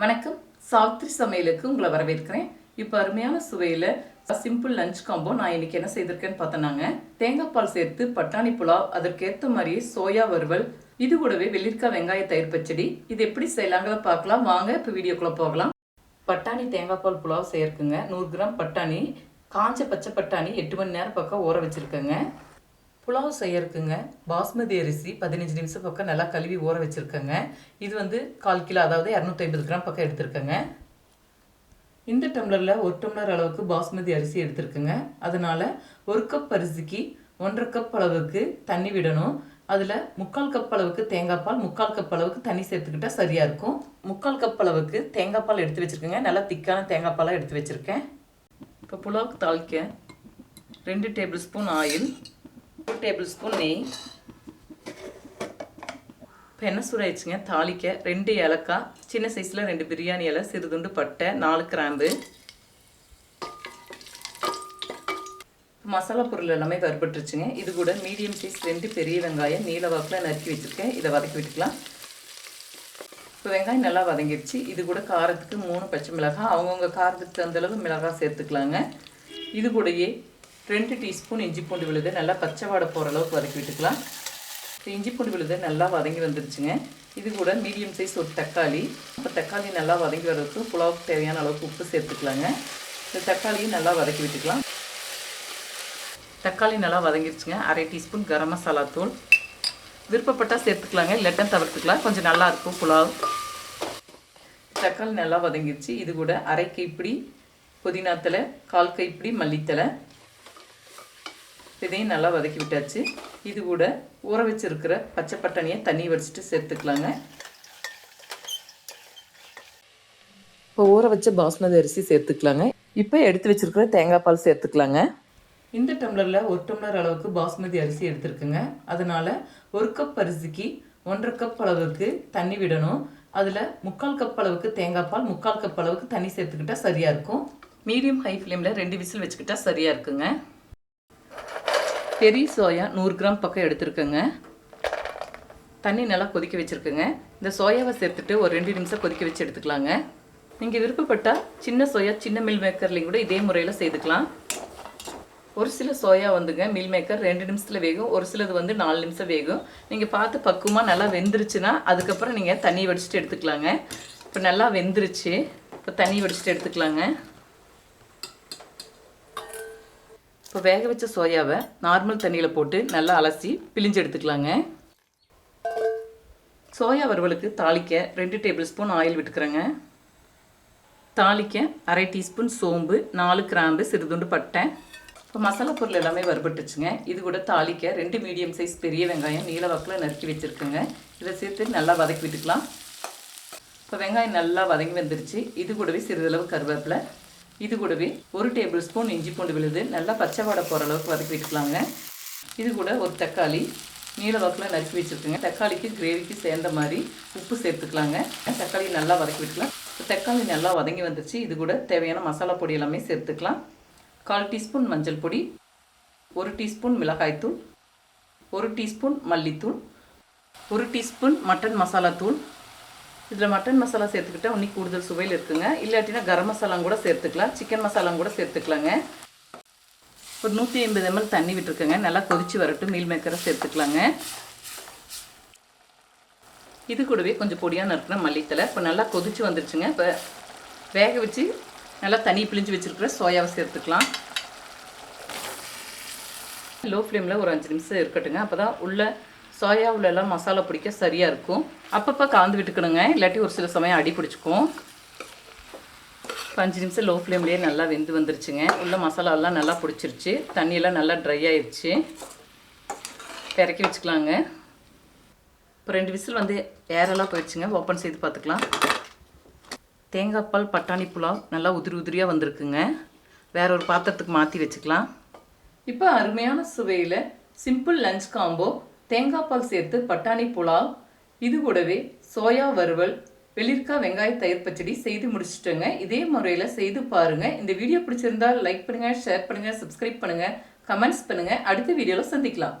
வணக்கம். சாவித்ரி சமையலுக்கு உங்களை வரவேற்கிறேன். இப்போ அருமையான சுவையில் சிம்பிள் லஞ்ச் காம்போ நான் இன்னைக்கு என்ன செய்திருக்கேன்னு பார்த்தோன்னாங்க தேங்காய் பால் சேர்த்து பட்டாணி புலாவ் அதற்கேற்ற மாதிரியே சோயா வறுவல் இது கூடவே வெள்ளிக்காய் வெங்காய தயிர் பச்சடி. இது எப்படி செய்யலாங்கிறத பார்க்கலாம். வாங்க இப்போ வீடியோக்குள்ளே போகலாம். பட்டாணி தேங்காய் பால் புலாவ் செய்யறதுக்குங்க. நூறு கிராம் பட்டாணி காஞ்ச பச்சை பட்டாணி எட்டு மணி நேரம் பக்கம் ஊற வச்சுருக்கேங்க. புலாவ் செய்யறதுக்குங்க. பாஸ்மதி அரிசி பதினஞ்சு நிமிஷம் பக்கம் நல்லா கழுவி ஊற வச்சுருக்கேங்க. இது வந்து கால் கிலோ அதாவது இரநூத்தி ஐம்பது கிராம் பக்கம் எடுத்திருக்கேங்க. இந்த டம்ளரில் ஒரு டம்ளர் அளவுக்கு பாஸ்மதி அரிசி எடுத்திருக்குங்க. அதனால் ஒரு கப் அரிசிக்கு ஒன்றரை கப் அளவுக்கு தண்ணி விடணும். அதில் முக்கால் கப் அளவுக்கு தேங்காய் பால் முக்கால் கப் அளவுக்கு தண்ணி சேர்த்துக்கிட்டா சரியாக இருக்கும். முக்கால் கப் அளவுக்கு தேங்காய் பால் எடுத்து வச்சுருக்கேங்க. நல்லா திக்கான தேங்காய் பாலாக எடுத்து வச்சுருக்கேன். இப்போ புலாவுக்கு தாளிக்க ரெண்டு டேபிள் ஸ்பூன் ஆயில் ஒரு டேபிள் ஸ்பூன் நெய் இப்போ என்ன சூடாயிடுச்சுங்க தாளிக்க ரெண்டு ஏலக்காய் சின்ன சைஸில் ரெண்டு பிரியாணி இலை சிறுதுண்டு பட்டை நாலு கிராம்பு. மசாலா பொருள் எல்லாமே வறுபட்டுருச்சுங்க இது கூட மீடியம் சைஸ் ரெண்டு பெரிய வெங்காயம் நீல வாக்கில் நறுக்கி வச்சுருக்கேன். இதை வதக்கி விட்டுக்கலாம். இப்போ வெங்காயம் நல்லா வதங்கிடுச்சு இது கூட காரத்துக்கு மூணு பச்சை மிளகாய். அவங்கவுங்க காரத்துக்கு தகுந்தளவு மிளகாய் சேர்த்துக்கலாங்க. இது கூடயே ரெண்டு டீஸ்பூன் இஞ்சி பூண்டு விழுது. நல்லா பச்சை வாடை போகிற அளவுக்கு வதக்கி விட்டுக்கலாம். இப்போ இஞ்சி பூண்டு விழுது நல்லா வதங்கி வந்துருச்சுங்க. இது கூட மீடியம் சைஸ் ஒரு தக்காளி. இப்போ தக்காளி நல்லா வதங்கி வர்றதுக்கு புலாவுக்கு தேவையான அளவுக்கு உப்பு சேர்த்துக்கலாங்க. இந்த தக்காளியும் நல்லா வதக்கி விட்டுக்கலாம். தக்காளி நல்லா வதங்கிருச்சுங்க. அரை டீஸ்பூன் கரம் மசாலா தூள். விருப்பப்பட்டால் சேர்த்துக்கலாங்க. இல்லாட்டா தவிர்த்துக்கலாம். கொஞ்சம் நல்லா இருக்கும் புலாவ். தக்காளி நல்லா வதங்கிருச்சு. இது கூட அரை கைப்பிடி புதினாத்தலை கால் கைப்பிடி மல்லித்தலை இதையும் நல்லா வதக்கி விட்டாச்சு. இது கூட ஊற வச்சிருக்கிற பச்சை பட்டாணியை தண்ணி வடிச்சிட்டு சேர்த்துக்கலாங்க. இப்போ ஊற வச்ச பாஸ்மதி அரிசி சேர்த்துக்கலாங்க. இப்போ எடுத்து வச்சிருக்கிற தேங்காய் பால் சேர்த்துக்கலாங்க. இந்த டம்ளரில் ஒரு டம்ளர் அளவுக்கு பாஸ்மதி அரிசி எடுத்துருக்குங்க. அதனால் ஒரு கப் அரிசிக்கு ஒன்றரை கப் அளவுக்கு தண்ணி விடணும். அதில் முக்கால் கப் அளவுக்கு தேங்காய் பால் முக்கால் கப் அளவுக்கு தண்ணி சேர்த்துக்கிட்டா சரியாக இருக்கும். மீடியம் ஹை ஃப்ளேமில் ரெண்டு விசில் வச்சுக்கிட்டா சரியாக இருக்குங்க. பெரிய சோயா நூறு கிராம் பக்கம் எடுத்துருக்கேங்க. தண்ணி நல்லா கொதிக்க வச்சுருக்குங்க. இந்த சோயாவை சேர்த்துட்டு ஒரு ரெண்டு நிமிஷம் கொதிக்க வச்சு எடுத்துக்கலாங்க. நீங்கள் விருப்பப்பட்டால் சின்ன சோயா சின்ன மில் மேக்கர்லையும் கூட இதே முறையில் செய்துக்கலாம். ஒரு சில சோயா வந்துங்க மில் மேக்கர் ரெண்டு நிமிஷத்தில் வேகும். ஒரு சிலது வந்து நாலு நிமிஷம் வேகும். நீங்கள் பார்த்து பக்குவமாக நல்லா வெந்துருச்சுன்னா அதுக்கப்புறம் நீங்கள் தண்ணி வடிச்சிட்டு எடுத்துக்கலாங்க. இப்போ நல்லா வெந்துருச்சு. இப்போ தண்ணி வடிச்சிட்டு எடுத்துக்கலாங்க. இப்போ வேக வச்ச சோயாவை நார்மல் தண்ணியில் போட்டு நல்லா அலசி பிழிஞ்சு எடுத்துக்கலாங்க. சோயா வறுவலுக்கு தாளிக்க ரெண்டு டேபிள் ஸ்பூன் ஆயில் விட்டுக்கிறேங்க. தாளிக்க அரை டீஸ்பூன் சோம்பு நாலு கிராம்பு சிறுதுண்டு பட்டை. இப்போ மசாலா பொருள் எல்லாமே வறுபட்டுச்சுங்க. இது கூட தாளிக்க ரெண்டு மீடியம் சைஸ் பெரிய வெங்காயம் நீல வாக்கில் நறுக்கி வச்சுருக்கேங்க. இதை சேர்த்து நல்லா வதக்கி விட்டுக்கலாம். இப்போ வெங்காயம் நல்லா வதங்கி வந்துருச்சு. இது கூடவே சிறிதளவு கருவேப்பிலை. இது கூடவே ஒரு டேபிள் ஸ்பூன் இஞ்சி பூண்டு விழுது நல்லா பச்சை வாடை போகிற அளவுக்கு வதக்கி விட்டுக்கலாங்க இது கூட ஒரு தக்காளி நீல வாக்கில் நறுக்கி வச்சுருக்குங்க. தக்காளிக்கு கிரேவிக்கு சேர்ந்த மாதிரி உப்பு சேர்த்துக்கலாங்க. தக்காளி நல்லா வதக்கி விட்டுக்கலாம். தக்காளி நல்லா வதங்கி வந்துச்சு இது கூட தேவையான மசாலா பொடி எல்லாமே சேர்த்துக்கலாம். கால் டீஸ்பூன் மஞ்சள் பொடி ஒரு டீஸ்பூன் மிளகாய்த்தூள் ஒரு டீஸ்பூன் மல்லித்தூள் ஒரு டீஸ்பூன் மட்டன் மசாலா தூள் இதில் மட்டன் மசாலா சேர்த்துக்கிட்டா இன்னும் கூடுதல் சுவையில் இருக்குங்க. இல்லாட்டினா கரம் மசாலாம் கூட சேர்த்துக்கலாம். சிக்கன் மசாலாம் கூட சேர்த்துக்கலாங்க. ஒரு நூற்றி ஐம்பது எம்எல் தண்ணி விட்டுருக்கேங்க. நல்லா கொதித்து வரட்டும். மீல் மேக்கரை சேர்த்துக்கலாங்க. இது கூடவே கொஞ்சம் பொடியாக நறுக்கிற மல்லித்தலை இப்போ நல்லா கொதிச்சு வந்துருச்சுங்க. இப்போ வேக வச்சு நல்லா தண்ணி பிழிஞ்சு வச்சுருக்கிற சோயாவை சேர்த்துக்கலாம். லோ ஃப்ளேமில் ஒரு அஞ்சு நிமிஷம் இருக்கட்டுங்க. அப்போ தான் உள்ளே சோயாவில் எல்லாம் மசாலா பிடிக்க சரியாக இருக்கும். அப்பப்போ காந்து விட்டுக்கணுங்க. இல்லாட்டி ஒரு சில சமயம் அடி பிடிச்சிக்கும். அஞ்சு நிமிஷம் லோ ஃப்ளேம்லேயே நல்லா வெந்து வந்துருச்சுங்க. உள்ள மசாலாலாம் நல்லா பிடிச்சிருச்சு. தண்ணியெல்லாம் நல்லா ட்ரை ஆயிடுச்சு பிறக்கி வச்சுக்கலாங்க. இப்போ ரெண்டு விசில் வந்து ஏரெல்லாம் போயிடுச்சுங்க. ஓப்பன் செய்து பார்த்துக்கலாம். தேங்காய் பால் பட்டாணி புலாவ் நல்லா உதிரி உதிரியாக வந்திருக்குங்க. வேற ஒரு பாத்திரத்துக்கு மாற்றி வச்சுக்கலாம். இப்போ அருமையான சுவையில் சிம்பிள் லஞ்ச் காம்போ தேங்காய் பால் சேர்த்து பட்டாணி புலாவ் இது கூடவே சோயா வறுவல் வெளிர்க்காய் வெங்காய தயிர் பச்சடி செய்து முடிச்சுட்டோங்க. இதே முறையில் செய்து பாருங்கள் இந்த வீடியோ பிடிச்சிருந்தா லைக் பண்ணுங்கள் ஷேர் பண்ணுங்கள் சப்ஸ்கிரைப் பண்ணுங்கள் கமெண்ட்ஸ் பண்ணுங்கள் அடுத்த வீடியோவில் சந்திக்கலாம்.